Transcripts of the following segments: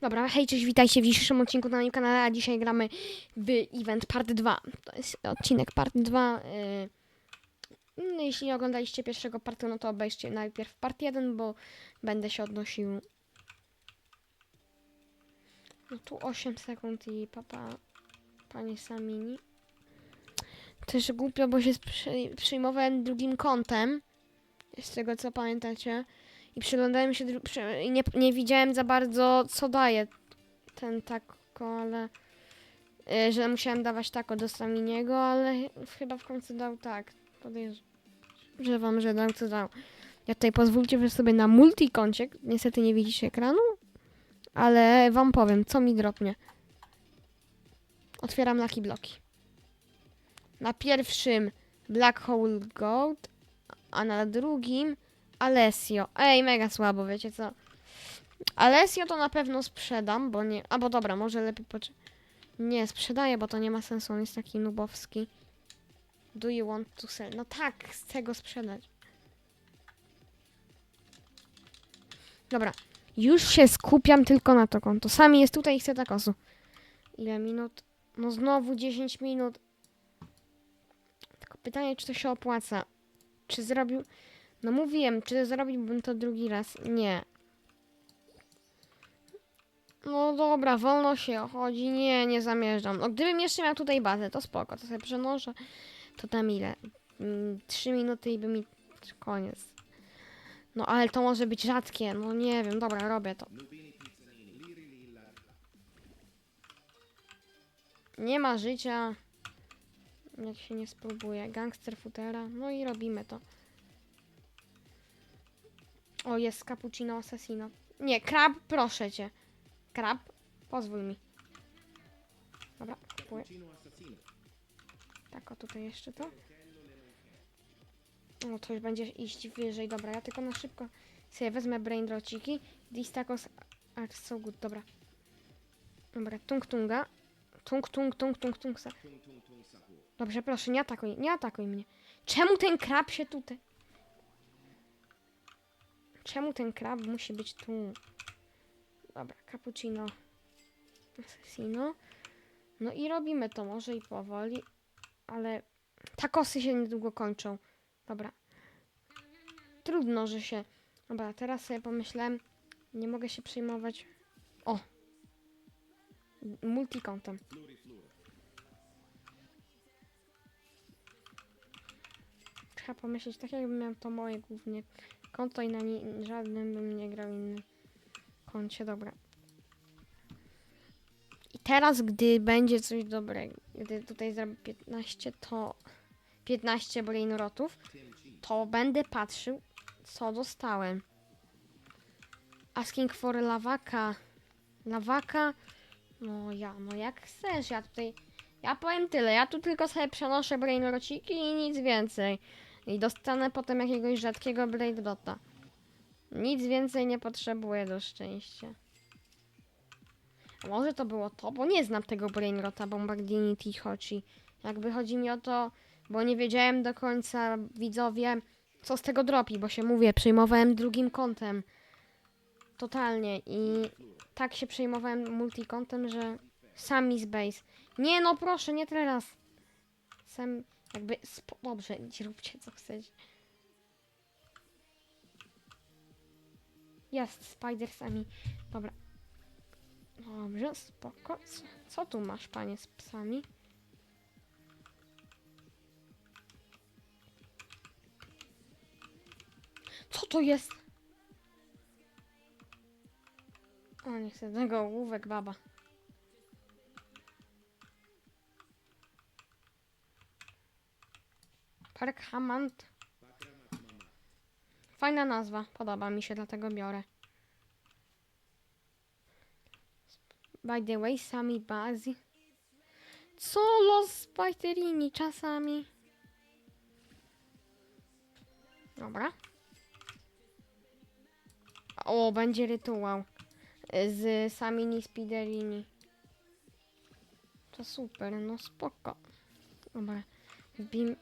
Dobra, hej, cześć, witajcie w dzisiejszym odcinku na moim kanale, a dzisiaj gramy w Event Part 2. To jest odcinek Part 2. Yy. No, jeśli nie oglądaliście pierwszego partu, no to obejrzcie najpierw Part 1, bo będę się odnosił... No tu 8 sekund i papa, panie Samini. Też głupio, bo się przy, przyjmowałem drugim kątem, z tego co pamiętacie. I przyglądałem się i nie, nie widziałem za bardzo, co daje ten tako, ale. y, że musiałem dawać tako do Saminiego, ale chyba w końcu dał tak. Podejrzewam, że dał co dał. Ja tutaj pozwólcie, sobie na multikoncie, niestety nie widzicie ekranu, ale wam powiem, co mi dropnie. Otwieram Lucky Bloki. Na pierwszym Black Hole Gold, a na drugim Alessio. Ej, mega słabo, wiecie co? Alessio to na pewno sprzedam, bo nie... Albo dobra, może lepiej poczekać. Nie, sprzedaję, bo to nie ma sensu, on jest taki nubowski. Do you want to sell? No tak, chcę go sprzedać. Dobra, już się skupiam tylko na to konto. Sami jest tutaj i chcę takosu. Ile minut? No znowu 10 minut. Tylko pytanie, czy to się opłaca. Czy zrobił... No mówiłem, czy zrobiłbym to drugi raz? Nie. No dobra, wolno się chodzi. Nie, nie zamierzam. No gdybym jeszcze miał tutaj bazę, to spoko, to sobie przenoszę. To tam ile? Mm, Trzy minuty i by mi... Koniec. No ale to może być rzadkie, no nie wiem, dobra, robię to. Nie ma życia. Jak się nie spróbuje. Gangster futera. No i robimy to. O, jest cappuccino assassino. Nie, krab, proszę cię. Krab, pozwól mi. Dobra, kupuję. Tak, o tutaj jeszcze to. O, to już będzie iść wyżej. Dobra, ja tylko na szybko sobie wezmę brain rociki. These tacos are so good. Dobra. Dobra, tung tunga. Tung tung tung tung tung. Dobrze, proszę, nie atakuj, nie atakuj mnie. Czemu ten krab się tutaj... Czemu ten krab musi być tu? Dobra, cappuccino. Assassino. No i robimy to może i powoli, ale takosy się niedługo kończą. Dobra. Trudno, że się... Dobra, teraz sobie pomyślałem, nie mogę się przejmować... O! Multikontem. Trzeba pomyśleć tak, jakbym miał to moje głównie konto i na ni- żadnym bym nie grał innym koncie, dobra. I teraz, gdy będzie coś dobrego, gdy tutaj zrobię 15, to 15 brainrotów, to będę patrzył, co dostałem. Asking for lawaka. Lawaka. No ja, no jak chcesz, ja tutaj, ja powiem tyle, ja tu tylko sobie przenoszę brainrociki i nic więcej. I dostanę potem jakiegoś rzadkiego Blade Dota. Nic więcej nie potrzebuję do szczęścia. Może to było to? Bo nie znam tego Brainrota Bombardini Tichochi. Jakby chodzi mi o to, bo nie wiedziałem do końca, widzowie, co z tego dropi, bo się mówię, przejmowałem drugim kątem. Totalnie. I tak się przejmowałem multikątem, że sami z base. Nie no, proszę, nie teraz. Sam jakby dobrze, róbcie co chcecie. Jest spider sami. Dobra. Dobrze, spoko. Co, co tu masz, panie, z psami? Co to jest? O, nie chcę tego ołówek, baba. Park Hammond. Fajna nazwa, podoba mi się, dlatego biorę. By the way, sami bazi. Co los Spiterini czasami? Dobra. O, będzie rytuał z Samini Spiderini. To super, no spoko. Dobra. Wbim...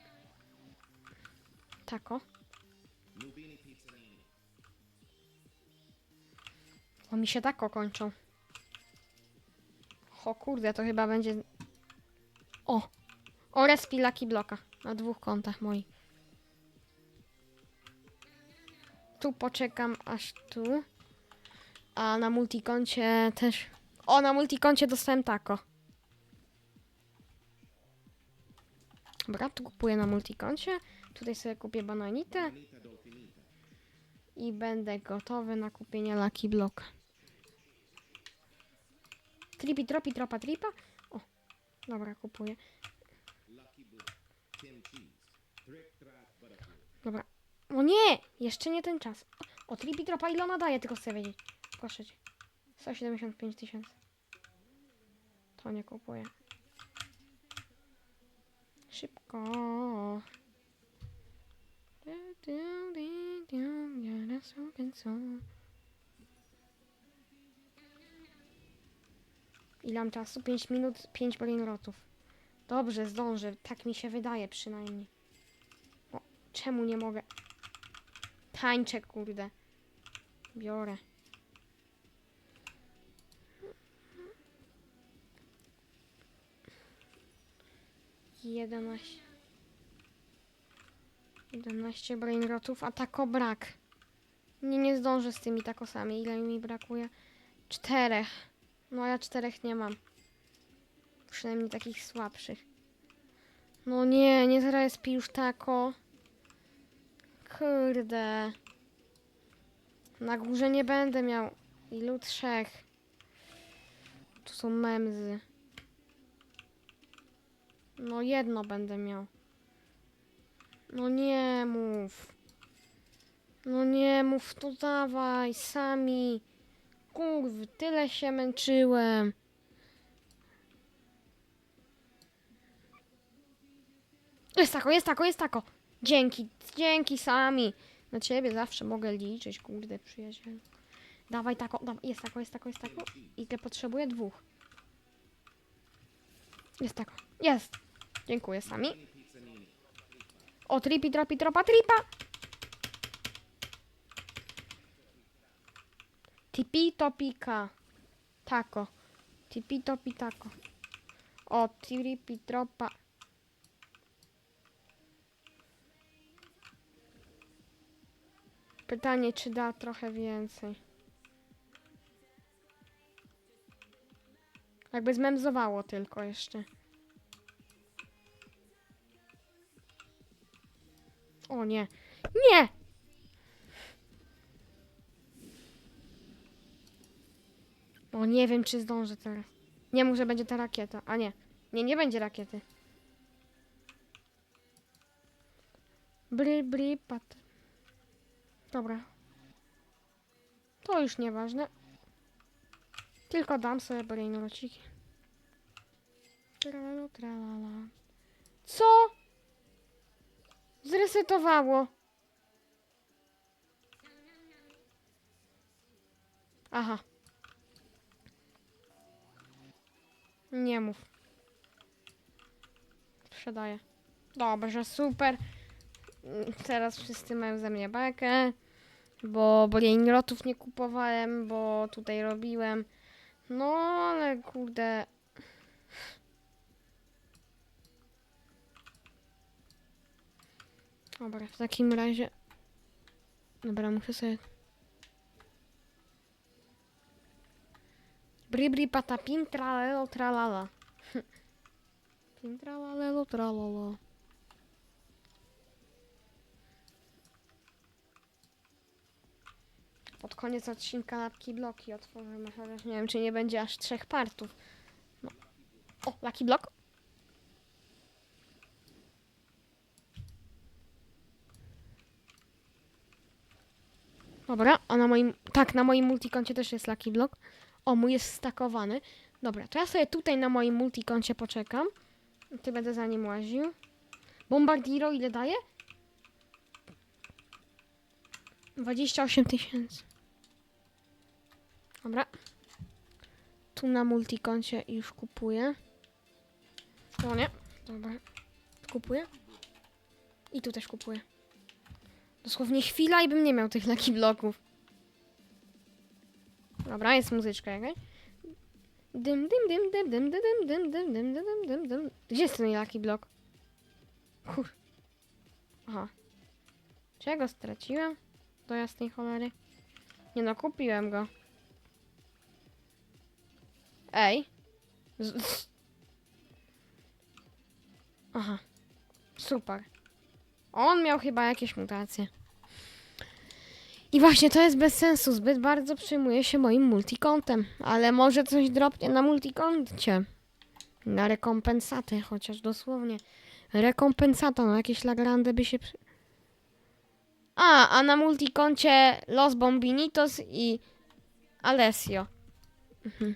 Tako. O, mi się tako kończą. O kurde, to chyba będzie... O! O, respi Lucky Bloka. Na dwóch kontach moich. Tu poczekam aż tu. A na multikoncie też... O, na multikoncie dostałem tako. Dobra, tu kupuję na multikoncie. Tutaj sobie kupię bananitę. I będę gotowy na kupienie Lucky Blocka. Tripi, tropi, tropa, tripa. O, dobra, kupuję. Dobra. O nie! Jeszcze nie ten czas. O, tripi, tropa, ile ona daje, tylko chcę wiedzieć. Proszę cię. 175 tysięcy. To nie kupuję. Szybko. Du, du, du, du, ja sobie co. Ile mam czasu? 5 minut, 5 brainrotów. Dobrze, zdążę. Tak mi się wydaje przynajmniej. O, czemu nie mogę? Tańczę, kurde. Biorę. Jedenaście. 11 brainrotów, a tako brak. Nie, nie zdążę z tymi takosami. Ile mi brakuje? Czterech. No ja czterech nie mam. Przynajmniej takich słabszych. No nie, nie zrespi już tako. Kurde. Na górze nie będę miał. Ilu trzech? Tu są memzy. No jedno będę miał. No nie mów. No nie mów, to dawaj, sami. Kurw, tyle się męczyłem. Jest tako, jest tako, jest tako. Dzięki, dzięki sami. Na ciebie zawsze mogę liczyć, kurde, przyjacielu. Dawaj tako, dawaj, jest tako, jest tako, jest tako. I te potrzebuję dwóch. Jest tako, jest. Dziękuję sami. O, tripi, tropi, tropa, tripa. Tipi, topika. Tako. Tipi, topi, tako. O, tripi, tropa. Pytanie, czy da trochę więcej. Jakby zmemzowało tylko jeszcze. O nie. Nie! O nie wiem, czy zdążę teraz. Nie mów, że będzie ta rakieta. A nie. Nie, nie będzie rakiety. Bry, bry, pat. Dobra. To już nieważne. Tylko dam sobie brainrociki. Tralala, tralala. Co? Zresetowało. Aha. Nie mów. Sprzedaję. Dobrze, super. Teraz wszyscy mają ze mnie bekę, bo, bo lotów nie kupowałem, bo tutaj robiłem. No, ale kurde. Dobra, w takim razie. Dobra, muszę sobie. Bri bri patapim tralelo tralala. Pim tralalelo tralala. Pod koniec odcinka Lucky Bloki otworzymy, chociaż nie wiem, czy nie będzie aż trzech partów. No. O, Lucky Block. Dobra, a na moim, tak, na moim multikoncie też jest Lucky Block. O, mój jest stakowany. Dobra, to ja sobie tutaj na moim multikoncie poczekam. Ty będę za nim łaził. Bombardiro ile daje? 28 tysięcy. Dobra. Tu na multikoncie już kupuję. O nie, dobra. Kupuję. I tu też kupuję. Dosłownie chwila i bym nie miał tych Lucky Bloków. Dobra, jest muzyczka jakaś. Dym, dym, dym, dym, dym, dym, dym, dym, dym, dym, dym, dym, dym. Gdzie jest ten Lucky Block? Kur... Aha. Czego straciłem? Do jasnej cholery. Nie no, kupiłem go. Ej. Z- Aha. Super. On miał chyba jakieś mutacje. I właśnie to jest bez sensu. Zbyt bardzo przejmuje się moim multikontem. Ale może coś dropnie na multikoncie. Na rekompensatę, chociaż dosłownie. Rekompensata, no jakieś Lagrandy by się... A, a na multikoncie Los Bombinitos i Alessio. Mhm.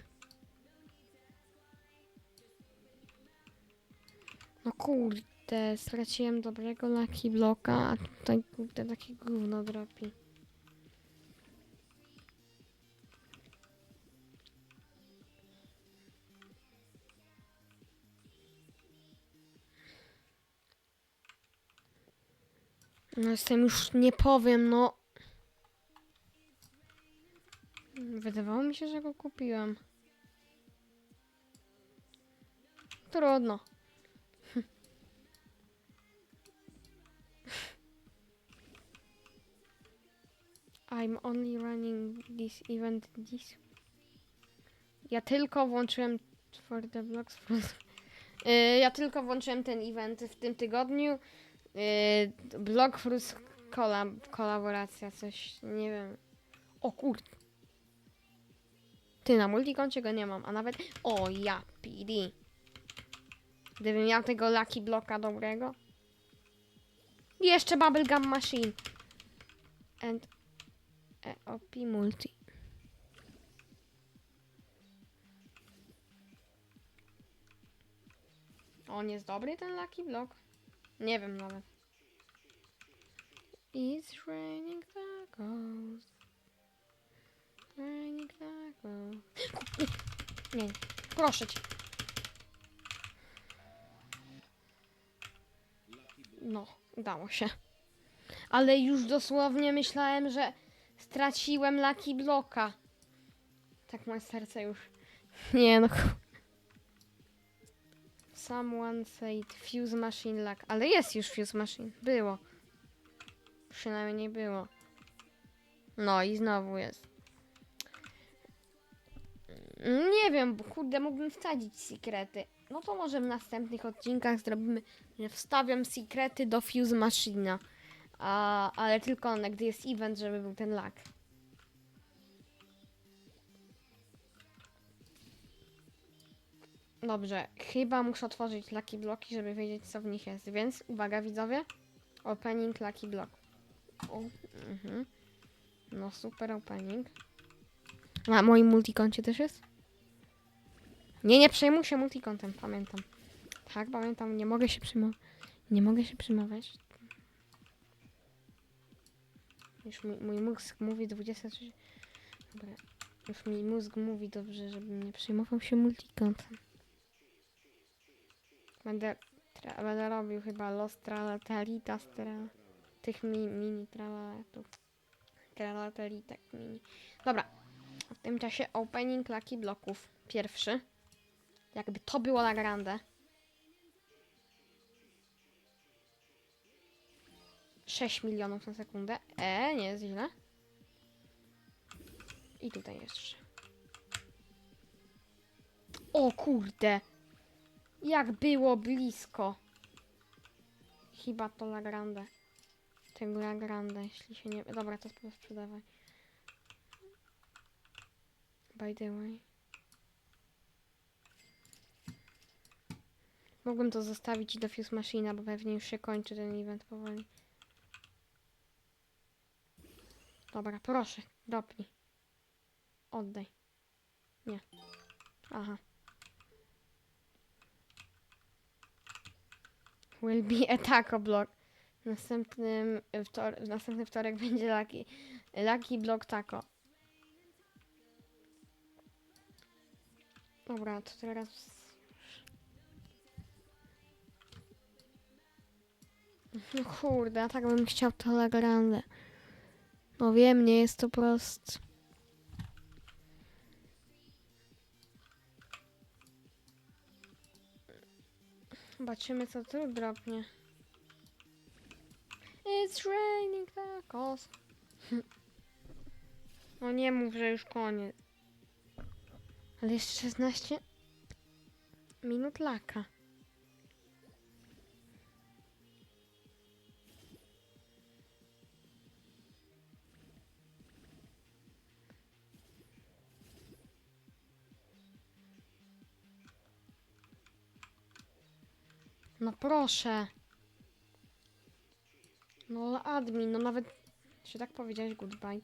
No kurde, straciłem dobrego Lucky Blocka, a tutaj kurde takie gówno dropi. No jestem już, nie powiem, no. Wydawało mi się, że go kupiłem. Trudno. I'm only running this event this. Ja tylko włączyłem for the blocks. Y, ja tylko włączyłem ten event w tym tygodniu. Yy, Block Fruits kolab kolaboracja, coś, nie wiem. O kurde. Ty, na multikoncie go nie mam, a nawet... O, ja, PD. Gdybym miał tego Lucky Blocka dobrego. Jeszcze Bubblegum Machine. And... EOP Multi. On jest dobry, ten Lucky Block? Nie wiem nawet. It's raining tacos. Raining tacos. Nie, nie. Proszę cię. No, udało się. Ale już dosłownie myślałem, że straciłem Lucky Blocka. Tak moje serce już. Nie no. Someone said fuse machine lag. Ale jest już fuse machine. Było. Przynajmniej było. No i znowu jest. Nie wiem, bo kurde, mógłbym wsadzić sekrety. No to może w następnych odcinkach zrobimy, że wstawiam sekrety do fuse machina. A, ale tylko na, gdy jest event, żeby był ten lag. Dobrze, chyba muszę otworzyć Lucky Bloki, żeby wiedzieć co w nich jest, więc uwaga widzowie. Opening Lucky Block. O, mhm. No super opening. Na moim multikoncie też jest? Nie, nie przejmuj się multikontem, pamiętam. Tak, pamiętam, nie mogę się przyjmować. Nie mogę się przyjmować. Już mój, mój mózg mówi 23. Dobra. Już mi mózg mówi dobrze, żebym nie przejmował się multikontem. Będę, będę robił chyba Los Tralatalitas, tra, tych mi, mini tralatów. Tralatalitek mini. Dobra. W tym czasie opening Lucky Bloków. Pierwszy. Jakby to było na grande. 6 milionów na sekundę. E, nie jest źle. I tutaj jeszcze. O kurde. Jak było blisko. Chyba to La Grande. Tego La Grande, jeśli się nie... Dobra, to sprzedawaj. By the way. Mogłem to zostawić do Fuse Machina, bo pewnie już się kończy ten event powoli. Dobra, proszę, dopnij. Oddaj. Nie. Aha. Will be a taco block. W następnym, wtor następny wtorek będzie lucky, lucky block taco. Dobra, to teraz... No kurde, a tak bym chciał to La Grande. No wiem, nie jest to prost. Zobaczymy, co tu drobnie. It's raining tacos. No nie mów, że już koniec. Ale jeszcze 16 minut laka. No proszę. No ale admin, no nawet czy tak powiedziałeś goodbye.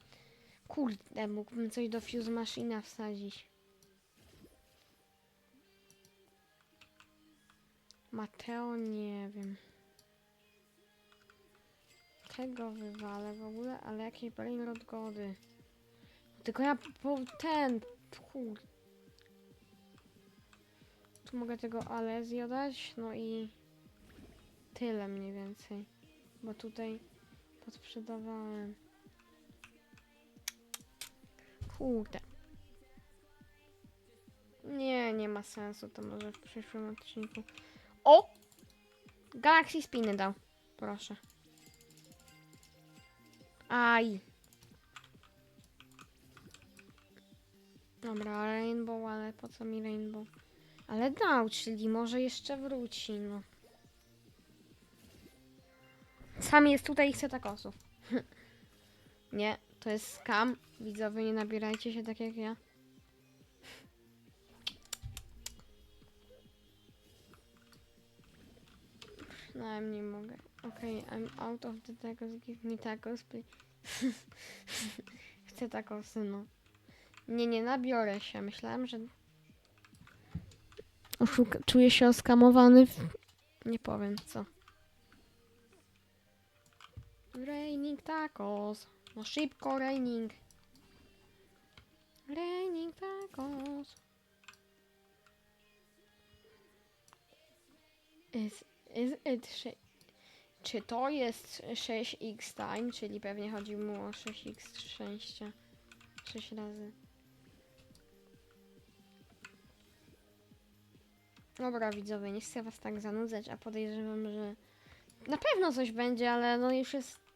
Kurde, mógłbym coś do fuse maszyna wsadzić. Mateo, nie wiem. Tego wywalę w ogóle, ale jakiej brainrot gody. Tylko ja po ten, kur... Tu mogę tego Alezjo dać, no i tyle mniej więcej. Bo tutaj podsprzedawałem. Kurde. Nie, nie ma sensu, to może w przyszłym odcinku. O! Galaxy Spiny dał. Proszę. Aj. Dobra, Rainbow, ale po co mi Rainbow? Ale dał, czyli może jeszcze wróci, no. Sam jest tutaj i chce takosów. nie, to jest skam. Widzowie, nie nabierajcie się tak jak ja. No, nie mogę. Okej, I'm out of the tacos. Give me tacos, please. Chcę takosy, no. Nie, nie nabiorę się. Myślałem, że... Oszuka... Czuję się oskamowany w... Nie powiem co. Raining tacos. No szybko, raining. Raining tacos. Is, is it Czy to jest 6x time, czyli pewnie chodzi mu o 6x szczęścia. 6 razy. Dobra widzowie, nie chcę was tak zanudzać, a podejrzewam, że na pewno coś będzie, ale no już jest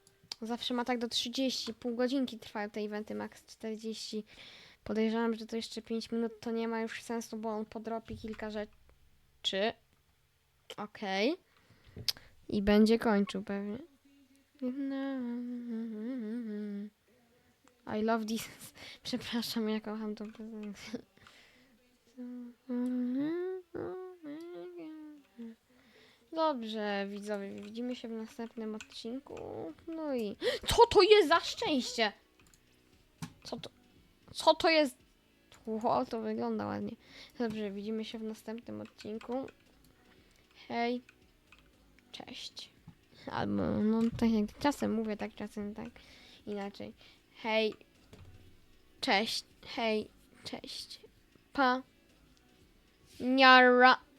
zawsze ma tak do 30, pół godzinki trwają te eventy, max 40. Podejrzewam, że to jeszcze 5 minut to nie ma już sensu, bo on podrobi kilka rzeczy. Okej. I będzie kończył pewnie. I love this. Przepraszam, ja kocham piosenkę. Dobrze, widzowie, widzimy się w następnym odcinku. No i. Co to jest za szczęście? Co to. Co to jest? Ło, to wygląda ładnie. Dobrze, widzimy się w następnym odcinku. Hej. Cześć. Albo, no tak jak czasem mówię, tak czasem tak inaczej. Hej. Cześć. Hej. Cześć. Pa. Niara.